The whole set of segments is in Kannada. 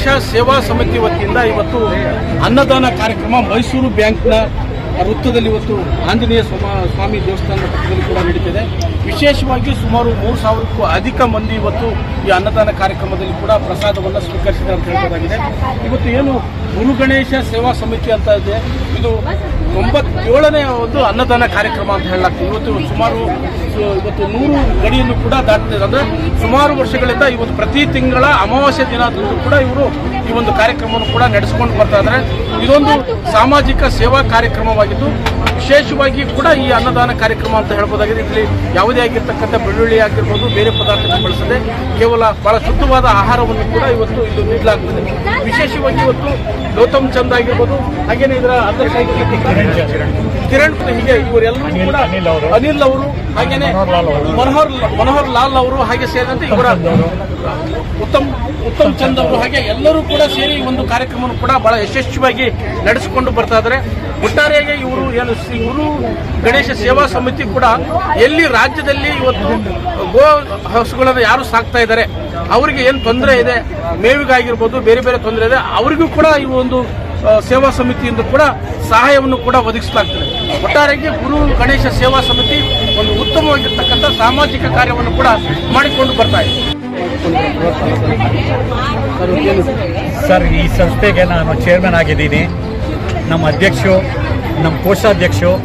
ಗಣೇಶ ಸೇವಾ ಸಮಿತಿ ವತಿಯಿಂದ ಇವತ್ತು ಅನ್ನದಾನ ಕಾರ್ಯಕ್ರಮ ಮೈಸೂರು ಬ್ಯಾಂಕ್ನ ವೃತ್ತದಲ್ಲಿ ಇವತ್ತು ಆಂಜನೇಯ ಸ್ವಾಮ ದೇವಸ್ಥಾನದ ಪಕ್ಕದಲ್ಲಿ ಕೂಡ ನಡೀತಿದೆ. ವಿಶೇಷವಾಗಿ ಸುಮಾರು ಮೂರು ಸಾವಿರಕ್ಕೂ ಅಧಿಕ ಮಂದಿ ಇವತ್ತು ಈ ಅನ್ನದಾನ ಕಾರ್ಯಕ್ರಮದಲ್ಲಿ ಕೂಡ ಪ್ರಸಾದವನ್ನು ಸ್ವೀಕರಿಸಿದೆ ಅಂತ ಹೇಳ್ಬೋದಾಗಿದೆ. ಇವತ್ತು ಏನು ಗುರು ಗಣೇಶ ಸೇವಾ ಸಮಿತಿ ಅಂತ ಇದೆ. ಇದು ಒಂಬತ್ತೇಳನೇ ಒಂದು ಅನ್ನದಾನ ಕಾರ್ಯಕ್ರಮ ಅಂತ ಹೇಳಲಾಗ್ತದೆ. ಇವತ್ತು ಸುಮಾರು ಇವತ್ತು ನೂರು ಗಡಿಯನ್ನು ಕೂಡ ದಾಟ್ತಿದೆ. ಅಂದ್ರೆ ಸುಮಾರು ವರ್ಷಗಳಿಂದ ಇವತ್ತು ಪ್ರತಿ ತಿಂಗಳ ಅಮಾವಾಸ್ಯ ದಿನದಂದು ಕೂಡ ಇವರು ಈ ಒಂದು ಕಾರ್ಯಕ್ರಮವನ್ನು ಕೂಡ ನಡೆಸಿಕೊಂಡು ಬರ್ತಾ ಇದ್ದಾರೆ. ಇದೊಂದು ಸಾಮಾಜಿಕ ಸೇವಾ ಕಾರ್ಯಕ್ರಮವಾಗಿದ್ದು ವಿಶೇಷವಾಗಿ ಕೂಡ ಈ ಅನ್ನದಾನ ಕಾರ್ಯಕ್ರಮ ಅಂತ ಹೇಳ್ಬೋದಾಗಿದೆ. ಇಲ್ಲಿ ಯಾವುದೇ ಆಗಿರ್ತಕ್ಕಂಥ ಬೆಳ್ಳುಳ್ಳಿ ಆಗಿರ್ಬೋದು ಬೇರೆ ಪದಾರ್ಥಗಳನ್ನು ಬಳಸದೆ ಕೇವಲ ಬಹಳ ಶುದ್ಧವಾದ ಆಹಾರವನ್ನು ಕೂಡ ಇವತ್ತು ಇದು ನೀಡಲಾಗುತ್ತದೆ ವಿಶೇಷವಾಗಿ ಇವತ್ತು ಗೌತಮ್ ಚಂದ್ ಆಗಿರ್ಬೋದು ಹಾಗೇನೆ ಇದರ ಕಿರಣ್ ಹೀಗೆ ಇವರೆಲ್ಲರೂ ಕೂಡ ಅನಿಲ್ ಅವರು. ಹಾಗೇನೆ ಮನೋಹರ್ ಮನೋಹರ್ ಲಾಲ್ ಅವರು ಹಾಗೆ ಸೇರಿದಂತೆ ಇವರ ಉತ್ತಮ್ ಉತ್ತಮ್ ಚಂದ್ ಅವರು ಹಾಗೆ ಎಲ್ಲರೂ ಕೂಡ ಸೇರಿ ಒಂದು ಕಾರ್ಯಕ್ರಮವನ್ನು ಕೂಡ ಬಹಳ ಯಶಸ್ವಿಯಾಗಿ ನಡೆಸಿಕೊಂಡು ಬರ್ತಾ ಇದ್ದಾರೆ ಒಟ್ಟಾರೆಯಾಗಿ ಇವರು ಏನು ಇವರು ಗಣೇಶ ಸೇವಾ ಸಮಿತಿ ಕೂಡ ಎಲ್ಲಿ ರಾಜ್ಯದಲ್ಲಿ ಇವತ್ತು ಗೋ ಹಸುಗಳನ್ನು ಯಾರು ಸಾಕ್ತಾ ಇದ್ದಾರೆ ಅವರಿಗೆ ಏನು ತೊಂದರೆ ಇದೆ, ಮೇವಿಗಾಗಿರ್ಬೋದು, ಬೇರೆ ಬೇರೆ ತೊಂದರೆ ಇದೆ, ಅವರಿಗೂ ಕೂಡ ಈ ಒಂದು ಸೇವಾ ಸಮಿತಿಯಿಂದ ಕೂಡ ಸಹಾಯವನ್ನು ಕೂಡ ಒದಗಿಸಲಾಗ್ತದೆ. ಒಟ್ಟಾರೆಗೆ ಗುರು ಗಣೇಶ ಸೇವಾ ಸಮಿತಿ ಒಂದು ಉತ್ತಮವಾಗಿರ್ತಕ್ಕಂಥ ಸಾಮಾಜಿಕ ಕಾರ್ಯವನ್ನು ಕೂಡ ಮಾಡಿಕೊಂಡು ಬರ್ತಾ ಇದೆ. ಸರ್ ಈ ಸಂಸ್ಥೆಗೆ ನಾನು ಚೇರ್ಮನ್ ಆಗಿದ್ದೀನಿ. ನಮ್ಮ ಅಧ್ಯಕ್ಷರು ನಮ್ಮ ಕೋಶಾಧ್ಯಕ್ಷರು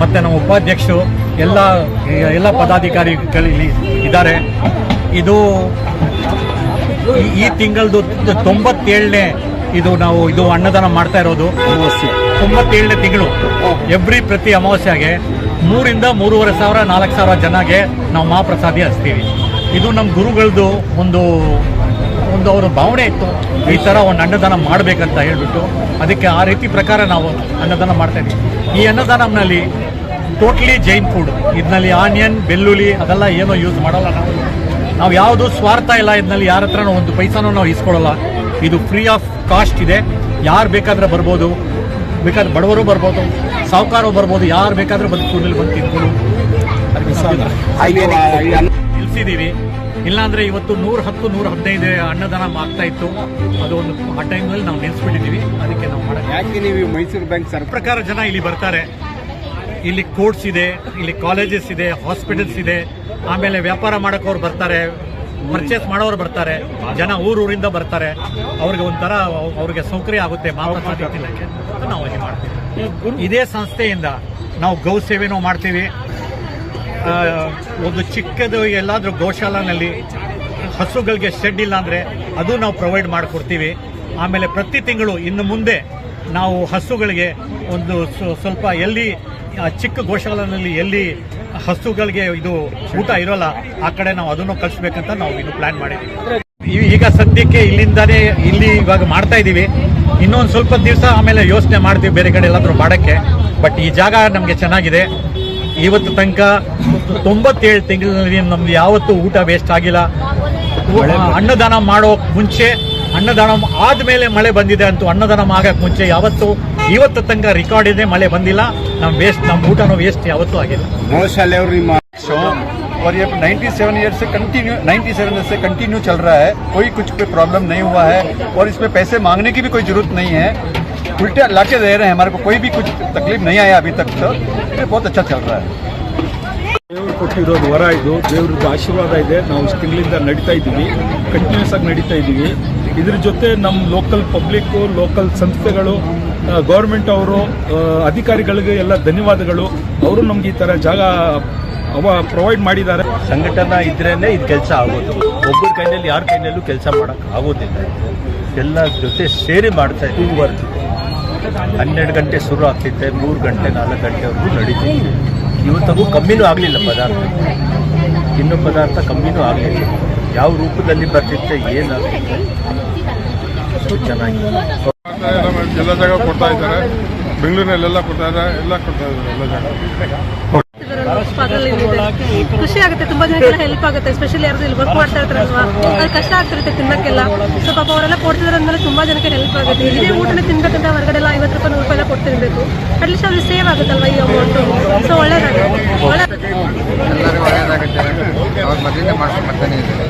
ಮತ್ತು ನಮ್ಮ ಉಪಾಧ್ಯಕ್ಷರು ಎಲ್ಲ ಎಲ್ಲ ಪದಾಧಿಕಾರಿಗಳಲ್ಲಿ ಇದ್ದಾರೆ. ಇದು ಈ- ತಿಂಗಳದು ತೊಂಬತ್ತೇಳನೇ ಇದು ನಾವು ಇದು ಅನ್ನದಾನ ಮಾಡ್ತಾ ಇರೋದು. ತೊಂಬತ್ತೇಳನೇ ತಿಂಗಳು. ಎವ್ರಿ ಪ್ರತಿ ಅಮಾವಾಸ್ಯೆಗೆ ಮೂರಿಂದ ಮೂರುವರೆ ಸಾವಿರ ನಾಲ್ಕು ಸಾವಿರ ಜನಗೆ ನಾವು ಮಹಾಪ್ರಸಾದಿ ಹಚ್ತೀವಿ. ಇದು ನಮ್ಮ ಗುರುಗಳದ್ದು ಒಂದು ಒಂದು ಅವರ ಭಾವನೆ ಇತ್ತು. ಈ ಥರ ಒಂದು ಅನ್ನದಾನ ಮಾಡಬೇಕಂತ ಹೇಳಿಬಿಟ್ಟು ಅದಕ್ಕೆ ಆ ರೀತಿ ಪ್ರಕಾರ ನಾವು ಅನ್ನದಾನ ಮಾಡ್ತಾ ಇದ್ದೀವಿ. ಈ ಅನ್ನದಾನಲ್ಲಿ ಟೋಟ್ಲಿ ಜೈನ್ ಫುಡ್ ಇದರಲ್ಲಿ ಆನಿಯನ್ ಬೆಳ್ಳುಳ್ಳಿ ಅದೆಲ್ಲ ಏನೋ ಯೂಸ್ ಮಾಡಲ್ಲ ನಾವು. ನಾವು ಯಾವುದು ಸ್ವಾರ್ಥ ಇಲ್ಲ ಇದರಲ್ಲಿ ಯಾರ ಹತ್ರನೂ ಒಂದು ಪೈಸಾನೂ ನಾವು ಇಸ್ಕೊಳ್ಳಲ್ಲ. ಇದು ಫ್ರೀ ಆಫ್ ಕಾಸ್ಟ್ ಇದೆ. ಯಾರು ಬೇಕಾದ್ರೆ ಬರ್ಬೋದು. ಬೇಕಾದ್ರೆ ಬಡವರು ಬರ್ಬೋದು. ಸಾಹುಕಾರರು ಬರ್ಬೋದು. ಯಾರು ಬೇಕಾದರೂ ಬಂದು ಕೂಡಲಿ ಬಂದು ತಿನ್ಕೊಂಡು ನಿಲ್ಸಿದ್ದೀವಿ ಇಲ್ಲಾಂದ್ರೆ ಇವತ್ತು ನೂರ ಹತ್ತು ನೂರ ಹದಿನೈದು ಅನ್ನದಾನ ಆಗ್ತಾ ಇತ್ತು. ಅದು ಒಂದು ಆ ಟೈಮ್ನಲ್ಲಿ ನಾವು ನಿಲ್ಸ್ಬಿಟ್ಟಿದ್ದೀವಿ ಅದಕ್ಕೆ ನಾವು ಮಾಡೋದು ಯಾಕೆ ನೀವು ಮೈಸೂರು ಬ್ಯಾಂಕ್ ಸರ್ ಪ್ರಕಾರ ಜನ ಇಲ್ಲಿ ಬರ್ತಾರೆ. ಇಲ್ಲಿ ಕೋರ್ಟ್ಸ್ ಇದೆ ಇಲ್ಲಿ ಕಾಲೇಜಸ್ ಇದೆ ಹಾಸ್ಪಿಟಲ್ಸ್ ಇದೆ. ಆಮೇಲೆ ವ್ಯಾಪಾರ ಮಾಡೋಕ್ಕವ್ರು ಬರ್ತಾರೆ ಪರ್ಚೇಸ್ ಮಾಡೋರು ಬರ್ತಾರೆ. ಜನ ಊರೂರಿಂದ ಬರ್ತಾರೆ. ಅವ್ರಿಗೆ ಒಂಥರ ಅವ್ರಿಗೆ ಸೌಕರ್ಯ ಆಗುತ್ತೆ ಅಂತ ನಾವು ಇಲ್ಲಿ ಮಾಡ್ತೀವಿ. ಇದೇ ಸಂಸ್ಥೆಯಿಂದ ನಾವು ಗೌ ಸೇವೆನೂ ಮಾಡ್ತೀವಿ. ಒಂದು ಚಿಕ್ಕದು ಎಲ್ಲಾದರೂ ಗೋಶಾಲಾನಲ್ಲಿ ಹಸುಗಳಿಗೆ ಶೆಡ್ ಇಲ್ಲ ಅಂದರೆ ಅದು ನಾವು ಪ್ರೊವೈಡ್ ಮಾಡಿಕೊಡ್ತೀವಿ. ಆಮೇಲೆ ಪ್ರತಿ ತಿಂಗಳು ಇನ್ನು ಮುಂದೆ ನಾವು ಹಸುಗಳಿಗೆ ಒಂದು ಸ್ವ- ಸ್ವಲ್ಪ ಎಲ್ಲಿ ಚಿಕ್ಕ ಗೋಶಾಲಾನಲ್ಲಿ ಎಲ್ಲಿ ಹಸುಗಳಿಗೆ ಇದು ಊಟ ಇರೋಲ್ಲ, ಆ ಕಡೆ ನಾವು ಅದನ್ನು ಕಳಿಸ್ಬೇಕಂತ ನಾವು ಇನ್ನು ಪ್ಲಾನ್ ಮಾಡಿದ್ದೀವಿ. ಈಗ ಸದ್ಯಕ್ಕೆ ಇಲ್ಲಿಂದಾನೇ ಇಲ್ಲಿ ಇವಾಗ ಮಾಡ್ತಾ ಇದ್ದೀವಿ. ಇನ್ನೊಂದು ಸ್ವಲ್ಪ ದಿವಸ ಆಮೇಲೆ ಯೋಚನೆ ಮಾಡ್ತೀವಿ ಬೇರೆ ಕಡೆ ಎಲ್ಲಾದರೂ ಮಾಡೋಕ್ಕೆ. ಬಟ್ ಈ ಜಾಗ ನಮಗೆ ಚೆನ್ನಾಗಿದೆ. ಇವತ್ತು ತನಕ ತೊಂಬತ್ತೇಳು ತಿಂಗಳಲ್ಲಿ ನಮ್ದು ಯಾವತ್ತೂ ಊಟ ವೇಸ್ಟ್ ಆಗಿಲ್ಲ ಅನ್ನದಾನ ಮಾಡೋ ಮುಂಚೆ ಅನ್ನದಾನ ಆದ್ಮೇಲೆ ಮಳೆ ಬಂದಿದೆ ಅಂತೂ ಅನ್ನದಾನ ಆಗಕ್ ಮುಂಚೆ ಯಾವತ್ತು ಇವತ್ತು ತನಕ ರೆಕಾರ್ಡ್ ಇದೆ ಮಳೆ ಬಂದಿಲ್ಲ ನಮ್ ವೇಸ್ಟ್ ನಮ್ಮ ಊಟನೂ ವೇಸ್ಟ್ ಯಾವತ್ತೂ ಆಗಿಲ್ಲ ಮೋಶಾಲೆ ಅವರು ನಿಮ್ಮ और ये 97 ईयर से कंटिन्यू 97 से कंटिन्यू चल रहा है कोई कुछ पे प्रॉब्लम नहीं हुआ है और इसमें पैसे मांगने की भी कोई जरूरत नहीं है उल्टे लाके दे रहे हैं हमारे को कोई भी कुछ तकलीफ नहीं आया अभी तक तो ये बहुत अच्छा चल रहा है ದೇವರು ಕೊಟ್ಟಿರೋದು ವರ ಇದು ದೇವ್ರದ್ದು ಆಶೀರ್ವಾದ ಇದೆ ನಾವು ಇಷ್ಟು ತಿಂಗಳಿಂದ ನಡೀತಾ ಇದ್ದೀವಿ ಕಂಟಿನ್ಯೂಸ್ ಆಗಿ ನಡೀತಾ ಇದ್ದೀವಿ ಇದ್ರ ಜೊತೆ ನಮ್ಮ ಲೋಕಲ್ ಪಬ್ಲಿಕ್ಕು ಲೋಕಲ್ ಸಂಸ್ಥೆಗಳು ಗೌರ್ಮೆಂಟ್ ಅವರು ಅಧಿಕಾರಿಗಳಿಗೆ ಎಲ್ಲ ಧನ್ಯವಾದಗಳು ಅವರು ನಮ್ಗೆ ಈ ಥರ ಜಾಗ ಅವ ಪ್ರೊವೈಡ್ ಮಾಡಿದ್ದಾರೆ ಸಂಘಟನಾ ಇದ್ರೇನೆ ಇದು ಕೆಲಸ ಆಗೋದು ಒಬ್ಬರ ಕೈನಲ್ಲಿ ಯಾರ ಕೈನಲ್ಲೂ ಕೆಲಸ ಮಾಡಕ್ ಆಗೋದಿಲ್ಲ ಎಲ್ಲ ಜೊತೆ ಸೇರಿ ಮಾಡ್ತಾ ಇದ್ದೀವಿ ವರ್ಕ್ ಹನ್ನೆರಡು ಗಂಟೆ ಶುರು ಆಗ್ತಿದ್ದೆ, ಮೂರು ಗಂಟೆ, ನಾಲ್ಕು ಗಂಟೆವರೆಗೂ ನಡೀತಿತ್ತು. ಇವತ್ತಿಗೂ ಕಮ್ಮಿನೂ ಆಗಲಿಲ್ಲ ಪದಾರ್ಥ. ಇನ್ನೂ ಪದಾರ್ಥ ಕಮ್ಮಿನೂ ಆಗಲಿಲ್ಲ. ಯಾವ ರೂಪದಲ್ಲಿ ಬರ್ತಿತ್ತೆ ಏನಾಗುತ್ತೆ ಚೆನ್ನಾಗಿ. ಎಲ್ಲ ಜಾಗ ಕೊಡ್ತಾ ಇದ್ದಾರೆ. ಬೆಂಗಳೂರಿನಲ್ಲೆಲ್ಲ ಕೊಡ್ತಾ ಇದ್ದಾರೆ. ಎಲ್ಲ ಕೊಡ್ತಾ ಇದ್ದಾರೆ ಎಲ್ಲ ಜಾಗ. ಅದ್ರಲ್ಲಿ. ಖುಷಿ ಆಗುತ್ತೆ. ತುಂಬಾ ಜನಕ್ಕೆಲ್ಲ ಹೆಲ್ಪ್ ಆಗುತ್ತೆ ಸ್ಪೆಷಲಿ ಯಾರು ಇಲ್ಲಿ ವರ್ಕ್ ಮಾಡ್ತಾ ಇರ್ತಾರಲ್ವಾ ಅದು ಕಷ್ಟ ಆಗ್ತಿರುತ್ತೆ ತಿನ್ನಕ್ಕೆಲ್ಲ ಸೊ ಪಾಪ ಅವರೆಲ್ಲ ಕೊಡ್ತಿದ್ರೆ ಅಂದ್ಮೇಲೆ ತುಂಬಾ ಜನಕ್ಕೆ ಹೆಲ್ಪ್ ಆಗುತ್ತೆ. ಇದೇ ಊಟನ ತಿನ್ಬೇಕಂತ ಹೊರಗಡೆ ಎಲ್ಲ ಐವತ್ತು ರೂಪಾಯಿ ನೂರು ರೂಪಾಯಿ ಎಲ್ಲ ಕೊಡ್ತಿರ್ಬೇಕು. ಅಟ್ಲೀಸ್ಟ್ ಅವ್ರಿಗೆ ಸೇವ್ ಆಗುತ್ತಲ್ವಾ ಈ ಅಮೌಂಟ್ ಸೊ ಒಳ್ಳೇದಾಗುತ್ತೆ. ಒಳ್ಳೆ ಎಲ್ಲರಿಗೂ ಒಳ್ಳೆಯದಾಗುತ್ತೆ ಅವ್ರು ಮೊದಲಿಂದ ಮಾಡ್ಕೊಂಡು ಬರ್ತಾನೆ ಇದ್ದಾರೆ.